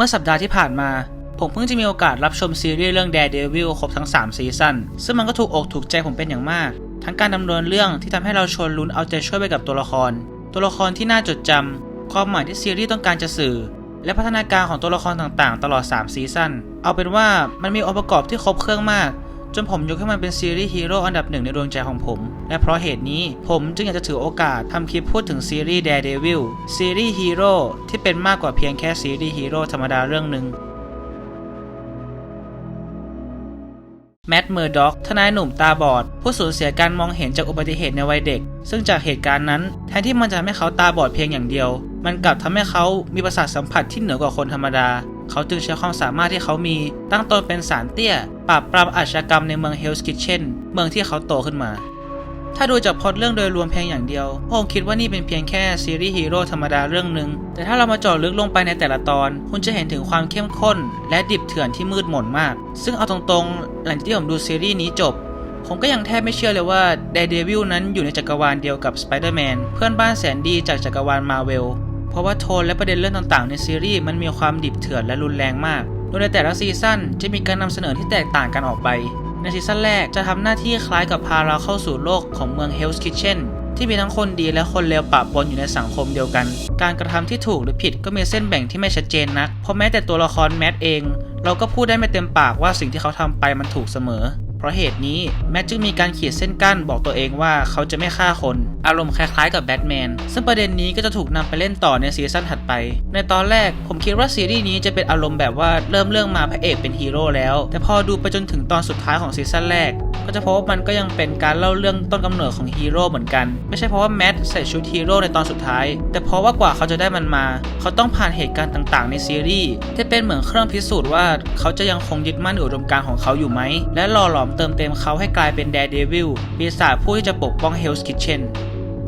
เมื่อสัปดาห์ที่ผ่านมา ผมเพิ่งจะมีโอกาสรับชมซีรีส์เรื่อง Daredevil ครบทั้ง 3 ซีซั่น ซึ่งมันก็ถูกอกถูกใจผมเป็นอย่างมาก ทั้งการดำเนินเรื่องที่ทำให้เราชวนลุ้นเอาใจช่วยไปกับตัวละคร ตัวละครที่น่าจดจำความหมายที่ซีรีส์ต้องการจะสื่อ และพัฒนาการของตัวละครต่างๆ ตลอด 3 ซีซั่น เอาเป็นว่ามันมีองค์ประกอบที่ครบเครื่องมาก จนผมยกให้มันเป็นซีรีส์ฮีโร่อันดับหนึ่งในดวงใจของผม และเพราะเหตุนี้ผมจึงอยากจะถือโอกาสทำคลิปพูดถึงซีรีส์ Daredevil ซีรีส์ฮีโร่ที่เป็นมากกว่าเพียงแค่ซีรีส์ฮีโร่ธรรมดาเรื่องหนึ่งแมดเมอร์ด็อกทนายหนุ่มตาบอด ผู้สูญเสียการมองเห็นจากอุบัติเหตุในวัยเด็ก ซึ่งจากเหตุการณ์นั้น แทนที่มันจะทำให้เขาตาบอดเพียงอย่างเดียว มันกลับทำให้เขามีประสาทสัมผัสที่เหนือกว่าคนธรรมดา เขาจึงใช้ความสามารถที่เขามีตั้งตนเป็นสารเตี้ย ปราบปรามอาชญากรรมในเมืองเฮลส์คิ t เช่นเมืองที่เขาโตขึ้นมา ถ้าดูจากพล็อตเรื่องโดยรวมเพียงอย่างเดียวผมคิดว่านี่เป็นเพียงแค่ซีรีส์ฮีโร่ธรรมดาเรื่องหนึ่งแต่ถ้าเรามาเจาะลึกลงไปในแต่ละตอน คุณจะเห็นถึงความเข้มข้น และดิบเถื่อนที่มืดมนมาก ซึ่งเอาตรงๆ หลังจากที่ผมดูซีรีส์นี้จบผมก็ยังแทบไม่เชื่อเลยว่า Daredevil นั้นอยู่ในจักรวาลเดียวกับ Spider-Man เพื่อนบ้านแสนดีจากจักรวาล Marvel เพราะว่าโทนและประเด็นเรื่องต่างๆ ในซีรีส์มันมีความดิบเถื่อนและรุนแรงมาก โดยในแต่ละซีซั่นจะมีการนำเสนอที่แตกต่างกันออกไป ในซีซั่นแรกจะทำหน้าที่คล้ายกับพาเราเข้าสู่โลกของเมือง Hell's Kitchen ที่มีทั้งคนดีและคนเลวปะปนอยู่ในสังคมเดียวกัน การกระทำที่ถูกหรือผิดก็มีเส้นแบ่งที่ไม่ชัดเจนนัก เพราะแม้แต่ตัวละครแมทเอง เราก็พูดได้ไม่เต็มปากว่าสิ่งที่เขาทำไปมันถูกเสมอ เพราะเหตุนี้แมทจึงมีการขีดเส้นกั้นบอกตัวเองว่าเขาจะไม่ฆ่าคน อารมณ์คล้ายๆกับแบทแมนซึ่งประเด็นนี้ก็จะถูกนำไปเล่นต่อในซีซั่นถัดไป ในตอนแรกผมคิดว่าซีรีส์นี้จะเป็นอารมณ์แบบว่าเริ่มเรื่องมาพระเอกเป็นฮีโร่แล้ว แต่พอดูไปจนถึงตอนสุดท้ายของซีซั่นแรก ก็จะพบว่ามันก็ยังเป็นการเล่าเรื่องต้นกำเนิดของฮีโร่เหมือนกัน ไม่ใช่เพราะว่าแมทใส่ชุดฮีโร่ในตอนสุดท้าย แต่เพราะว่ากว่าเขาจะได้มันมา เขาต้องผ่านเหตุการณ์ต่างๆ ในซีรีส์ที่เป็นเหมือนเครื่องพิสูจน์ว่าเขาจะยังคงยึดมั่นอุดมการณ์ของเขาอยู่ไหม และหล่อหลอมเติมเต็มเขาให้กลายเป็นแดร์เดวิลปีศาจผู้ที่จะปกป้อง Hell's Kitchen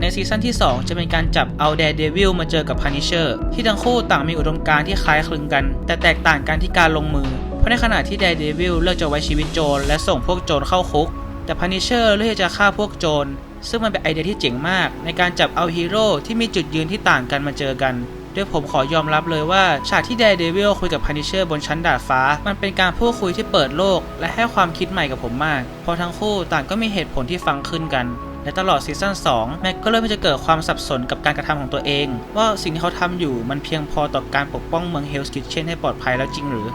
ในซีซั่นที่ 2 จะเป็นการจับเอาแดร์เดวิลมาเจอกับ Punisher ที่ทั้งคู่ต่างมีอุดมการณ์ที่คล้ายคลึงกัน แต่แตกต่างกันที่การลงมือ เพราะในขณะที่แดร์เดวิลเลือกจะไว้ชีวิตโจรและส่งพวกโจรเข้าคุก แต่ Punisher เลือกจะฆ่าพวกโจร ซึ่งมันเป็นไอเดียที่เจ๋งมาก ในการจับเอาฮีโร่ที่มีจุดยืนที่ต่างกันมาเจอกันด้วยผมขอยอมรับเลยว่าฉากที่ Daredevil คุยกับ Punisher บนชั้นดาดฟ้า มันเป็นการพูดคุยที่เปิดโลก และให้ความคิดใหม่กับผมมาก เพราะทั้งคู่ต่างก็มีเหตุผลที่ฟังขึ้นกัน และตลอดซีซั่น2 แม็กก็เริ่มจะเกิดความสับสนกับการกระทำของตัวเอง ว่าสิ่งที่เขาทำอยู่มันเพียงพอต่อการปกป้องเมือง Hell's Kitchen ให้ปลอดภัยแล้วจริงหรือ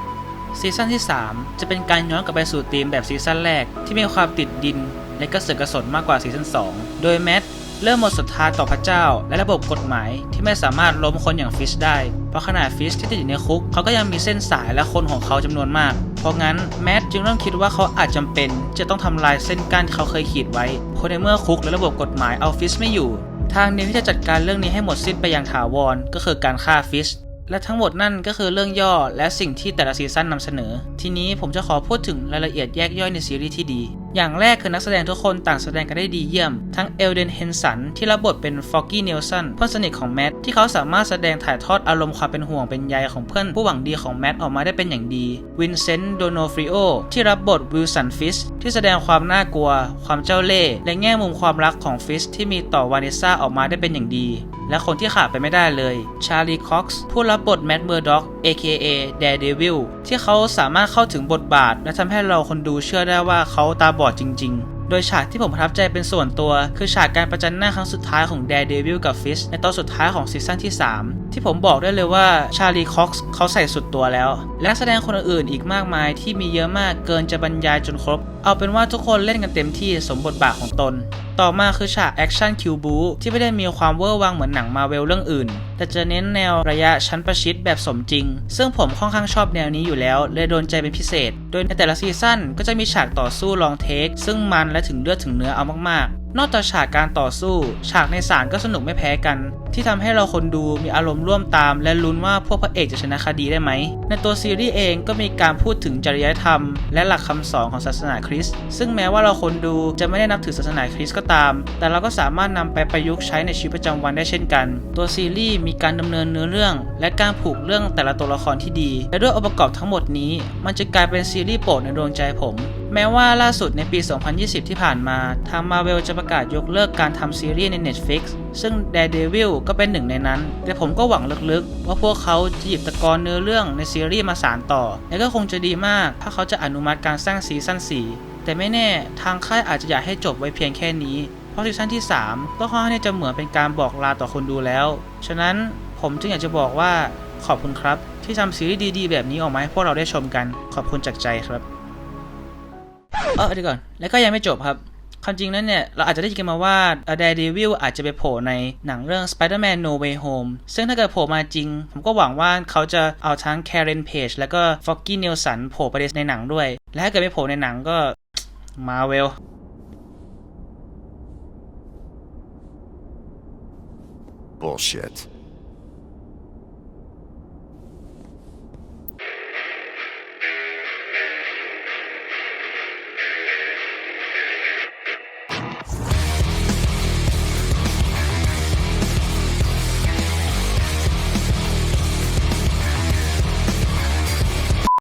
ซีซั่นที่ 3 จะเป็นการย้อนกลับไปสู่ธีมแบบซีซั่นแรก ที่มีความติดดิน และก็เสือกระสนมากกว่าซีซั่น2 โดยแมทเริ่มหมดศรัทธาต่อพระเจ้า และระบบกฎหมายที่ไม่สามารถล้มคนอย่างฟิชได้ เพราะขนาดฟิชที่ติดอยู่ในคุก เขาก็ยังมีเส้นสายและคนของเขาจำนวนมาก เพราะงั้นแมทจึงเริ่มคิดว่าเขาอาจจำเป็น จะต้องทำลายเส้นกั้นที่เขาเคยขีดไว้เพราะในเมื่อคุกและระบบกฎหมายเอาฟิชไม่อยู่ ทางเดียวที่จะจัดการเรื่องนี้ให้หมดสิ้นไปอย่างถาวรก็คือการฆ่าฟิช และทั้งหมดนั่นก็คือเรื่องย่อและสิ่งที่แต่ละซีซั่นนำเสนอ ทีนี้ผมจะขอพูดถึงรายละเอียดแยกย่อยในซีรีส์ที่ดี อย่างแรกคือนักแสดงทุกคนต่างแสดงกันได้ดีเยี่ยม ทั้งเอลเดนเฮนสันที่รับบทเป็นฟอกกี้เนลสันเพื่อนสนิทของแมทที่เขาสามารถแสดงถ่ายทอดอารมณ์ความเป็นห่วงเป็นใยของเพื่อนผู้หวังดีของแมทออกมาได้เป็นอย่างดี วินเซนต์โดโนฟริโอที่รับบทวิลสันฟิชที่แสดงความน่ากลัว ความเจ้าเล่ห์และแง่มุมความรักของฟิชที่มีต่อวานิซ่าออกมาได้เป็นอย่างดี และคนที่ขาดไปไม่ได้เลยชาลีคอกซ์ผู้รับบทแมดเมอร์ด็อก AKA Daredevil ที่เขาสามารถเข้าถึงบทบาท และทำให้เราคนดูเชื่อได้ว่าเขาตาบอดจริง ๆโดยฉากที่ผมประทับใจเป็นส่วนตัว คือฉากการประจันหน้าครั้งสุดท้ายของ Daredevil กับ Fish ในตอนสุดท้ายของซีซั่นที่ 3 ที่ผมบอกได้เลยว่าชาลีคอกซ์เขาใส่สุดตัวแล้ว และแสดงคนอื่นอีกมากมายที่มีเยอะมากเกินจะบรรยายจนครบ เอาเป็นว่าทุกคนเล่นกันเต็มที่สมบทบาทของตน ต่อมาคือฉากแอคชั่นคิวบูที่ไม่ได้มีความเวอร์วังเหมือนหนังมาเวลเรื่องอื่น แต่จะเน้นแนวระยะชั้นประชิดแบบสมจริง ซึ่งผมค่อนข้างชอบแนวนี้อยู่แล้ว เลยโดนใจเป็นพิเศษ โดยในแต่ละซีซั่นก็จะมีฉากต่อสู้ลองเทค ซึ่งมันและถึงเลือดถึงเนื้อเอามากๆ นอกจากฉากการต่อสู้ ฉากในศาลก็สนุกไม่แพ้กัน ที่ทำให้เราคนดูมีอารมณ์ร่วมตาม และลุ้นว่าพวกพระเอกจะชนะคดีได้ไหม ในตัวซีรีส์เองก็มีการพูดถึงจริยธรรม และหลักคำสอนของศาสนาคริสต์ซึ่งแม้ว่าเราคนดูจะไม่ได้นับถือศาสนาคริสต์ก็ตาม แต่เราก็สามารถนำไปประยุกต์ใช้ในชีวิตประจำวันได้เช่นกัน ตัวซีรีส์มีการดำเนินเนื้อเรื่อง และการผูกเรื่องแต่ละตัวละครที่ดี และด้วยองค์ประกอบทั้งหมดนี้ มันจะกลายเป็นซีรีส์โปรดในดวงใจผม แม้ว่าล่าสุดในปี 2020 ที่ผ่านมา ทาง Marvel จะประกาศยกเลิกการทำซีรีส์ใน Netflix ซึ่ง Daredevil ก็เป็นหนึ่งในนั้น แต่ผมก็หวังลึกๆ ว่าพวกเขาจะหยิบตะกอนเนื้อเรื่องในซีรีส์มาสานต่อ และก็คงจะดีมาก ถ้าเขาจะอนุมัติการสร้างซีซั่น4 แต่ไม่แน่ทางค่ายอาจจะอยากให้จบไว้เพียงแค่นี้ เพราะซีซั่นที่ 3 ก็ค่อนข้างจะเหมือนเป็นการบอกลาต่อคนดูแล้ว ฉะนั้นผมจึงอยากจะบอกว่าขอบคุณครับ ที่ทำซีรีส์ดีๆ แบบนี้ออกมาให้พวกเราได้ชมกันขอบคุณจากใจครับ เออเดี๋ยวก่อน แล้วก็ยังไม่จบครับความจริงนั้นเนี่ย เราอาจจะได้ยินกันมาว่า Daredevil อาจจะไปโผล่ในหนังเรื่อง Spider-Man No Way Home ซึ่งถ้าเกิดโผล่มาจริง ผมก็หวังว่าเขาจะเอาทั้ง Karen Page แล้วก็ Foggy Nelson โผล่ไปในหนังด้วย และถ้าเกิดไม่โผล่ในหนังก็ Marvel Bullshit.